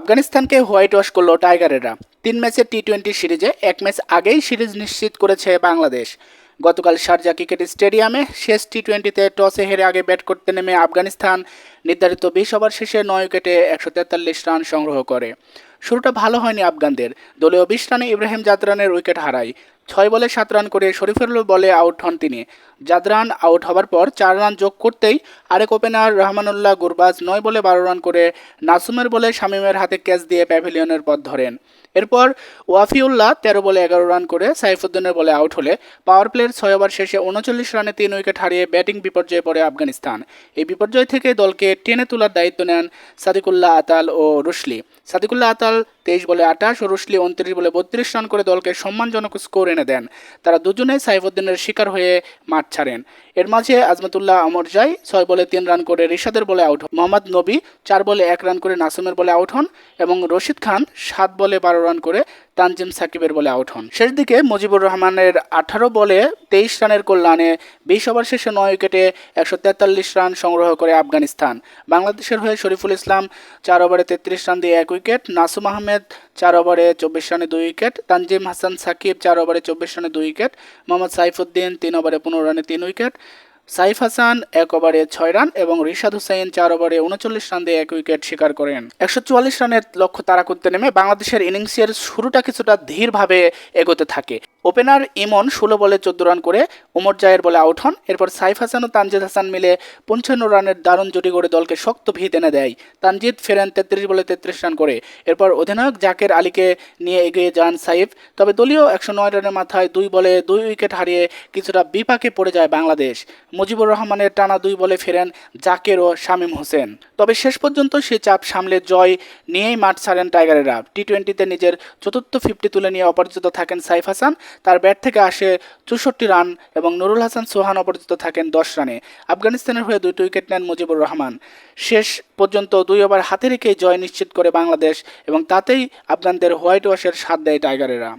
আফগানিস্তানকে white wash করল টাইগারেরা। তিন ম্যাচের টি টোয়েন্টি সিরিজে এক ম্যাচ আগেই সিরিজ নিশ্চিত করেছে বাংলাদেশ। গতকাল শারজা ক্রিকেট স্টেডিয়ামে শেষ টি টোয়েন্টিতে টসে হেরে আগে ব্যাট করতে নেমে আফগানিস্তান নির্ধারিত বিশ ওভার শেষে নয় উইকেটে একশো তেতাল্লিশ রান সংগ্রহ করে। শুরুটা ভালো হয়নি আফগানদের। দলীয় বিশ রানে ইব্রাহিম জাদরানের উইকেট হারায়। ছয় বলে সাত রান করে শরীফুল বলে আউট হন তিনি। জাদরান আউট হবার পর চার রান যোগ করতেই আরেক ওপেনার রহমানুল্লাহ গুরবাজ নয় বলে বারো রান করে নাসুমের বলে শামিমের হাতে ক্যাচ দিয়ে প্যাভিলিয়নের পথ ধরেন। এরপর ওয়াফিউল্লাহ তেরো বলে এগারো রান করে সাইফুদ্দিনের বলে আউট হলে পাওয়ার প্লের ছয় ওভার শেষে উনচল্লিশ রানে তিন উইকেট হারিয়ে ব্যাটিং বিপর্যয়ে পড়ে আফগানিস্তান। এই বিপর্যয় থেকে দলকে টেনে তোলার দায়িত্ব নেন সাদিকুল্লাহ আতাল ও রুশলি। সাদিকুল্লাহ আতাল তেইশ বলে আঠাশ ও রুশলি উনত্রিশ বলে বত্রিশ রান করে দলকে সম্মানজনক স্কোর এনে দেন। তারা দুজনেই সাইফুদ্দিনের শিকার হয়ে মাঠ ছাড়েন। এর মাঝে আজমতুল্লাহ আমরজাই ছয় বলে তিন রান করে রিশাদের বলে আউট হন। মোহাম্মদ নবী চার বলে এক রান করে নাসুমের বলে আউট হন এবং রশিদ খান সাত বলে বারো রান করে তানজিম সাকিবের বলে আউট হন। শেষ দিকে মুজিবুর রহমানের আঠারো বলে তেইশ রানের কল্যাণে বিশ ওভার শেষে নয় উইকেটে একশো তেতাল্লিশ রান সংগ্রহ করে আফগানিস্তান। বাংলাদেশের হয়ে শরীফুল ইসলাম চার ওভারে তেত্রিশ রান দিয়ে এক উইকেট, নাসুম আহমেদ চার ওভারে চব্বিশ রানে দুই উইকেট, তানজিম হাসান সাকিব চার ওভারে চব্বিশ রানে দুই উইকেট, মোহাম্মদ সাইফুদ্দিন তিন ওভারে পনেরো রানে তিন উইকেট সাইফ হাসান এক ওভারে ছয় রান এবং রিশাদ হুসাইন চার ওভারে উনচল্লিশ রান দিয়ে এক উইকেট শিকার করেন। একশো চুয়াল্লিশ রানের লক্ষ্য তারা করতে নেমে বাংলাদেশের ইনিংসের শুরুটা কিছুটা ধীরভাবে এগোতে থাকে। ওপেনার ইমন ষোলো বলে চোদ্দ রান করে, ওমর জায়ের বলে আউট হন। এরপর সাইফ হাসান ও তানজিদ হাসান মিলে পঞ্চান্ন রানের দারুণ জুটি করে দলকে শক্ত ভিত এনে দেয়। তানজিদ ফেরেন তেত্রিশ বলে তেত্রিশ রান করে। এরপর অধিনায়ক জাকের আলীকে নিয়ে এগিয়ে যান সাইফ। তবে দলীয় একশো নয় রানের মাথায় দুই বলে দুই উইকেট হারিয়ে কিছুটা বিপাকে পড়ে যায় বাংলাদেশ। মুজিবুর রহমানের টানা দুই বলে ফেরেন জাকের ও শামীম হোসেন। তবে শেষ পর্যন্ত সে চাপ সামলে জয় নিয়েই মাঠ ছাড়েন টাইগারেরা। টি টোয়েন্টিতে নিজের চতুর্থ ফিফটি তুলে নিয়ে অপরাজিত থাকেন সাইফ হাসান। তার ব্যাট থেকে আসে চৌষট্টি রান এবং নুরুল হাসান সোহান অপরাজিত থাকেন দশ রানে। আফগানিস্তানের হয়ে দুইটি উইকেট নেন মুজিবুর রহমান। শেষ পর্যন্ত দুই ওভার হাতে রেখেই জয় নিশ্চিত করে বাংলাদেশ এবং তাতেই আফগানদের হোয়াইট ওয়াশের স্বাদ দেয় টাইগারেরা।